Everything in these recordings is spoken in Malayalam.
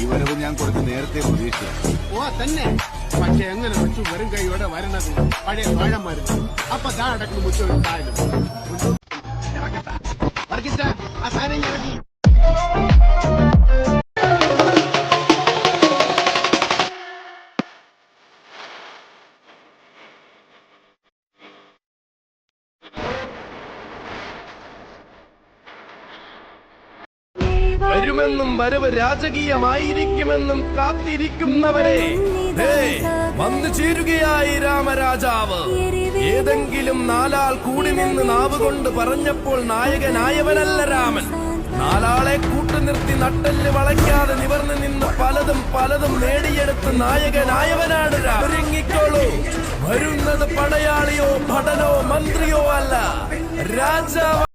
ഈ വരവ് ഞാൻ കുറച്ച് നേരത്തെ പ്രതീക്ഷിച്ചു. ഓ തന്നെ. പക്ഷെ എങ്ങനെ വെച്ചു വെറും കൈയോടെ വരണത്? പഴയ വാഴന്മാരുന്നു അപ്പൊ ദാ അടക്കുന്നു മുറ്റം താഴെ വരുമെന്നും വരവ് രാജകീയമായിരിക്കുമെന്നും കാത്തിരിക്കുന്നവരെ. വന്നു ചേരുകയായി രാമരാജാവ്. ഏതെങ്കിലും നാലാൾ കൂടി നിന്ന് നാവ് കൊണ്ട് പറഞ്ഞപ്പോൾ നായകനായവനല്ല രാമൻ. നാലാളെ കൂട്ടുനിർത്തി നട്ടൽ വളയ്ക്കാതെ നിവർന്നു നിന്ന് പലതും പലതും നേടിയെടുത്ത് നായകനായവനാണ്. ഒരുങ്ങിക്കോളൂ. വരുന്നത് പടയാളിയോ ഭടനോ മന്ത്രിയോ അല്ല. രാജാവ്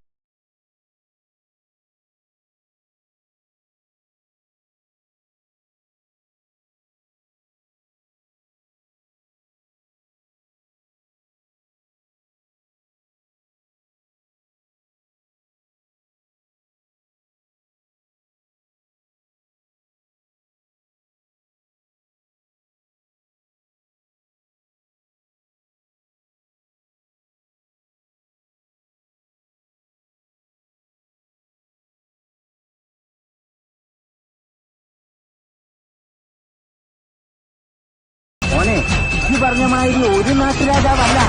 പറഞ്ഞ മാതിരി ഒരു നാട്ടുരാജാവല്ല.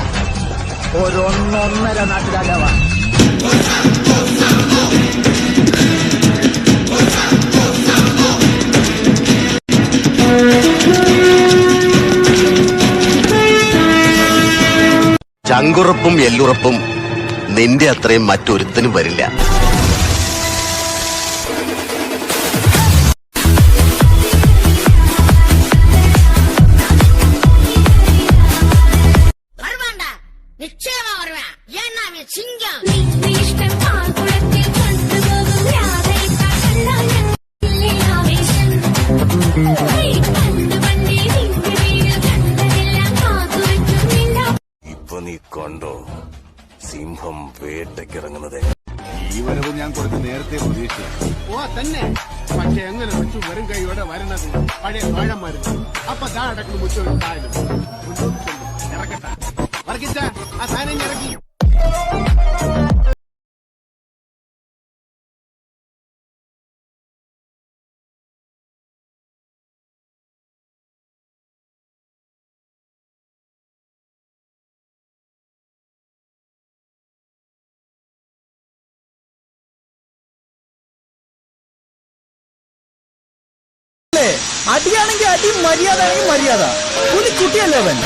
ഒരൊന്നൊന്നര നാട്ടുരാജാവാണ്. ചങ്കുറപ്പും എല്ലുറപ്പും നിന്റെ അത്രയും മറ്റൊരുത്തനും വരില്ല. ഇപ്പൊ നീ കണ്ടോ? സിംഹം വേട്ടക്കിറങ്ങുന്നത് ഈ വരവ് ഞാൻ കുറച്ച് നേരത്തെ പ്രതീക്ഷിച്ചു. ഓ തന്നെ. പക്ഷെ എങ്ങനെ വെച്ചു? വെറും കൈയോടെ വരണത് പഴയ വാഴന്മാരുന്നു അപ്പൊ ദാ അടക്കുന്നു മുറ്റം താഴെ ഇറക്കട്ടെ. വർക്കിച്ച ആ സാധനം ഇറക്കി. അടിയാണെങ്കിൽ അടി മര്യാദ ആണെങ്കിൽ മര്യാദ കുട്ടിയല്ലേ അവൻ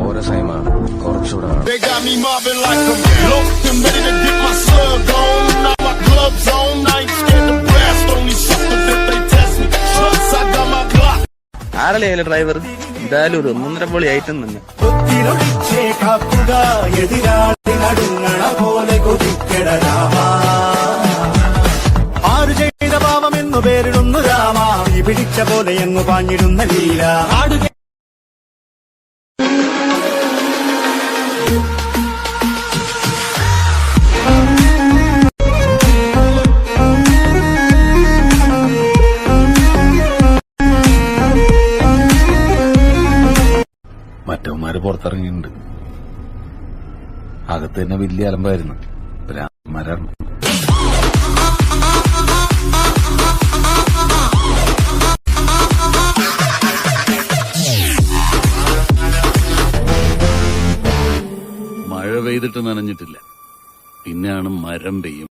ഓരോ സൈമ കുറച്ചുകൂടെ They got me mobbing like a loafed and ready to get my slug on. Now my gloves on. I ain't scared to blast Only suckers if they test me. Trust, I got my Glock. ആരല്ലേ അതിലെ ഡ്രൈവർ എന്തായാലും ഒരു ഒന്നൊന്നര പൊളി ഐറ്റം തന്നെ പാപമെന്നു പേരിടുന്നു രാമ. ഈ പിടിച്ച പോലെ എന്നു പാഞ്ഞിടുന്ന ലീല. മറ്റവന്മാര് പുറത്തിറങ്ങിയിട്ടുണ്ട്. അകത്ത് തന്നെ വലിയ അലമ്പായിരുന്നു. മരാണ് മഴ പെയ്തിട്ട് നനഞ്ഞിട്ടില്ല. പിന്നെയാണ് മരം പെയ്യും.